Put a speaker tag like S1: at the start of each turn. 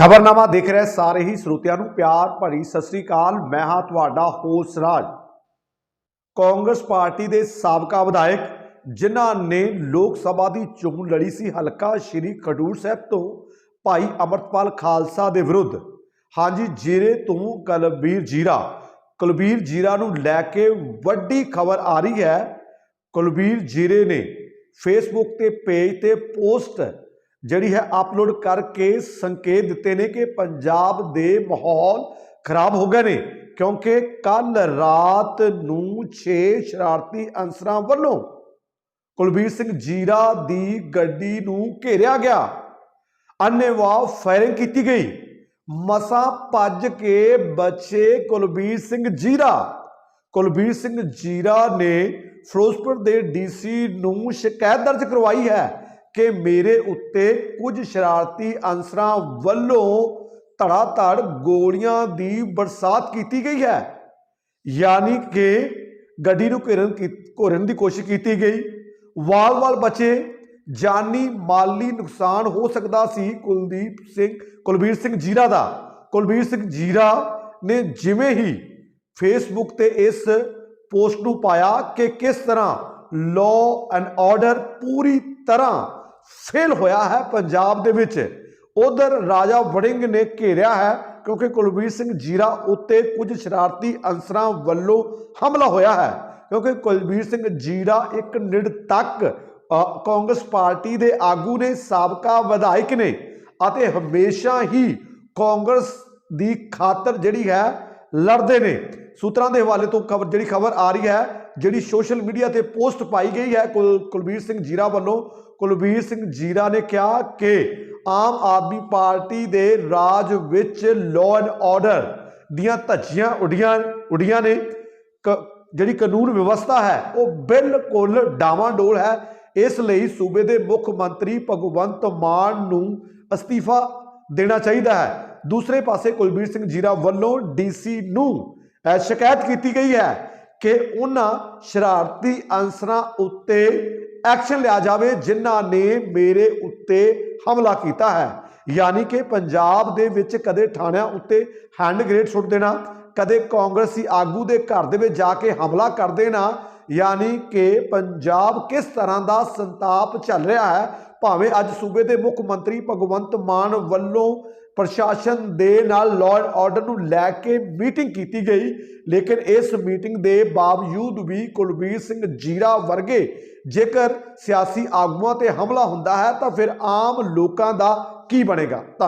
S1: ਖਬਰਨਾਮਾ ਦੇਖ ਰਹੇ ਸਾਰੇ ਹੀ ਸਰੋਤਿਆਂ ਨੂੰ ਪਿਆਰ ਭਰੀ ਸਤਿ ਸ੍ਰੀ ਅਕਾਲ। ਮੈਂ ਹਾਂ ਤੁਹਾਡਾ ਹੋਸਟ ਰਾਜ। ਕਾਂਗਰਸ ਪਾਰਟੀ ਦੇ ਸਾਬਕਾ ਵਿਧਾਇਕ, ਜਿਨ੍ਹਾਂ ਨੇ ਲੋਕ ਸਭਾ ਦੀ ਚੋਣ ਲੜੀ ਸੀ, ਹਲਕਾ ਸ਼੍ਰੀ ਖਡੂਰ ਸਾਹਿਬ ਤੋਂ ਭਾਈ ਅਮਰਤਪਾਲ ਖਾਲਸਾ ਦੇ ਵਿਰੁੱਧ। ਹਾਂਜੀ, ਜੀਰੇ ਤੋਂ ਕੁਲਬੀਰ ਜੀਰਾ। ਕੁਲਬੀਰ ਜੀਰਾ ਨੂੰ ਲੈ ਕੇ ਵੱਡੀ ਖਬਰ ਆ ਰਹੀ ਹੈ। ਕੁਲਬੀਰ ਜੀਰੇ ਨੇ ਫੇਸਬੁੱਕ ਤੇ ਪੇਜ ਤੇ ਪੋਸਟ ਜਿਹੜੀ ਹੈ ਅਪਲੋਡ ਕਰਕੇ ਸੰਕੇਤ ਦਿੱਤੇ ਨੇ ਕਿ ਪੰਜਾਬ ਦੇ ਮਾਹੌਲ ਖਰਾਬ ਹੋ ਗਏ ਨੇ, ਕਿਉਂਕਿ ਕੱਲ ਰਾਤ ਨੂੰ 6 ਸ਼ਰਾਰਤੀ ਅਨਸਰਾਂ ਵੱਲੋਂ ਕੁਲਬੀਰ ਸਿੰਘ ਜੀਰਾ ਦੀ ਗੱਡੀ ਨੂੰ ਘੇਰਿਆ ਗਿਆ। ਅੰਨੇਵਾਹ ਫਾਇਰਿੰਗ ਕੀਤੀ ਗਈ। ਮਸਾਂ ਭੱਜ ਕੇ ਬਚੇ ਕੁਲਬੀਰ ਸਿੰਘ ਜੀਰਾ। ਕੁਲਬੀਰ ਸਿੰਘ ਜੀਰਾ ਨੇ ਫਿਰੋਜ਼ਪੁਰ ਦੇ ਡੀਸੀ ਨੂੰ ਸ਼ਿਕਾਇਤ ਦਰਜ ਕਰਵਾਈ ਹੈ ਕਿ ਮੇਰੇ ਉੱਤੇ ਕੁਝ ਸ਼ਰਾਰਤੀ ਅਨਸਰਾਂ ਵੱਲੋਂ ਧੜਾਧੜ ਗੋਲੀਆਂ ਦੀ ਬਰਸਾਤ ਕੀਤੀ ਗਈ ਹੈ। ਯਾਨੀ ਕਿ ਗੱਡੀ ਨੂੰ ਘੇਰਨ ਕੀ, ਘੋਰਨ ਦੀ ਕੋਸ਼ਿਸ਼ ਕੀਤੀ ਗਈ। ਵਾਲ-ਵਾਲ ਬਚੇ, ਜਾਨੀ ਮਾਲੀ ਨੁਕਸਾਨ ਹੋ ਸਕਦਾ ਸੀ ਕੁਲਦੀਪ ਸਿੰਘ, ਕੁਲਬੀਰ ਸਿੰਘ ਜੀਰਾ ਦਾ। ਕੁਲਬੀਰ ਸਿੰਘ ਜੀਰਾ ਨੇ ਜਿਵੇਂ ਹੀ ਫੇਸਬੁੱਕ ਤੇ ਇਸ ਪੋਸਟ ਨੂੰ ਪਾਇਆ ਕਿ ਕਿਸ ਤਰ੍ਹਾਂ ਲਾਅ ਐਂਡ ਆਰਡਰ ਪੂਰੀ ਤਰ੍ਹਾਂ ਫੇਲ ਹੋਇਆ ਹੈ ਪੰਜਾਬ ਦੇ ਵਿੱਚ। ਉਧਰ ਰਾਜਾ ਵੜਿੰਗ ਨੇ ਘੇਰਿਆ ਹੈ ਕਿਉਂਕਿ ਕੁਲਬੀਰ ਸਿੰਘ ਜੀਰਾ ਉੱਤੇ ਕੁਝ ਸ਼ਰਾਰਤੀ ਅਨਸਰਾਂ ਵੱਲੋਂ ਹਮਲਾ ਹੋਇਆ ਹੈ। ਕਿਉਂਕਿ ਕੁਲਬੀਰ ਸਿੰਘ ਜੀਰਾ ਇੱਕ ਨਿੜ ਤੱਕ ਕਾਂਗਰਸ ਪਾਰਟੀ ਦੇ ਆਗੂ ਨੇ, ਸਾਬਕਾ ਵਿਧਾਇਕ ਨੇ ਅਤੇ ਹਮੇਸ਼ਾ ਹੀ ਕਾਂਗਰਸ ਦੀ ਖਾਤਰ ਜਿਹੜੀ ਹੈ ਲੜਦੇ ਨੇ। ਸੂਤਰਾਂ ਦੇ ਹਵਾਲੇ ਤੋਂ ਖਬਰ ਜਿਹੜੀ ਖਬਰ ਆ ਰਹੀ ਹੈ, ਜਿਹੜੀ ਸੋਸ਼ਲ ਮੀਡੀਆ ਤੇ ਪੋਸਟ ਪਾਈ ਗਈ ਹੈ, ਕੁਲ- ਕੁਲਬੀਰ ਸਿੰਘ ਜੀਰਾ ਵੱਲੋਂ। ਕੁਲਬੀਰ ਸਿੰਘ ਜੀਰਾ ਨੇ ਕਿਹਾ ਕਿ ਆਮ ਆਦਮੀ ਪਾਰਟੀ ਦੇ ਰਾਜ ਵਿੱਚ ਲਾਅ ਐਂਡ ਆਰਡਰ ਦੀਆਂ ਧੱਜੀਆਂ ਉੱਡੀਆਂ ਉੱਡੀਆਂ ਨੇ। ਕ- ਜਿਹੜੀ ਕਾਨੂੰਨ ਵਿਵਸਥਾ ਹੈ, ਉਹ ਬਿਲਕੁਲ ਡਾਵਾਂਡੋਲ ਹੈ। ਇਸ ਲਈ ਸੂਬੇ ਦੇ ਮੁੱਖ ਮੰਤਰੀ ਭਗਵੰਤ ਮਾਨ ਨੂੰ ਅਸਤੀਫਾ ਦੇਣਾ ਚਾਹੀਦਾ ਹੈ। ਦੂਸਰੇ ਪਾਸੇ ਕੁਲਬੀਰ ਸਿੰਘ ਜੀਰਾ ਵੱਲੋਂ ਡੀਸੀ ਨੂੰ ਸ਼ਿਕਾਇਤ ਕੀਤੀ ਗਈ ਹੈ ਕਿ ਉਹਨਾਂ ਸ਼ਰਾਰਤੀ ਅਨਸਰਾਂ ਉੱਤੇ ਐਕਸ਼ਨ ਲਿਆ ਜਾਵੇ, ਜਿਨ੍ਹਾਂ ਨੇ ਮੇਰੇ ਉੱਤੇ ਹਮਲਾ ਕੀਤਾ ਹੈ। ਯਾਨੀ ਕਿ ਪੰਜਾਬ ਦੇ ਵਿੱਚ ਕਦੇ ਥਾਣਿਆਂ ਉੱਤੇ ਹੈਂਡ ਗ੍ਰੇਡ ਸੁੱਟ ਦੇਣਾ, ਕਦੇ ਕਾਂਗਰਸੀ ਆਗੂ ਦੇ ਘਰ ਦੇ ਵਿੱਚ ਜਾ ਕੇ ਹਮਲਾ ਕਰ ਦੇਣਾ, ਯਾਨੀ ਕਿ ਪੰਜਾਬ ਕਿਸ ਤਰ੍ਹਾਂ ਦਾ ਸੰਤਾਪ ਚੱਲ ਰਿਹਾ ਹੈ ਭਾਵੇਂ ਅੱਜ ਸੂਬੇ ਦੇ ਮੁੱਖ ਮੰਤਰੀ ਭਗਵੰਤ ਮਾਨ ਵੱਲੋਂ ਪ੍ਰਸ਼ਾਸਨ ਦੇ ਨਾਲ ਲਾਅ ਐਂਡ ਆਰਡਰ ਨੂੰ ਲੈ ਕੇ ਮੀਟਿੰਗ ਕੀਤੀ ਗਈ, ਲੇਕਿਨ ਇਸ ਮੀਟਿੰਗ ਦੇ ਬਾਵਜੂਦ ਵੀ ਕੁਲਬੀਰ ਸਿੰਘ ਜੀਰਾ ਵਰਗੇ ਜੇਕਰ ਸਿਆਸੀ ਆਗੂਆਂ ਤੇ ਹਮਲਾ ਹੁੰਦਾ ਹੈ ਤਾਂ ਫਿਰ ਆਮ ਲੋਕਾਂ ਦਾ ਕੀ ਬਣੇਗਾ? ਧੰਨਵਾਦ।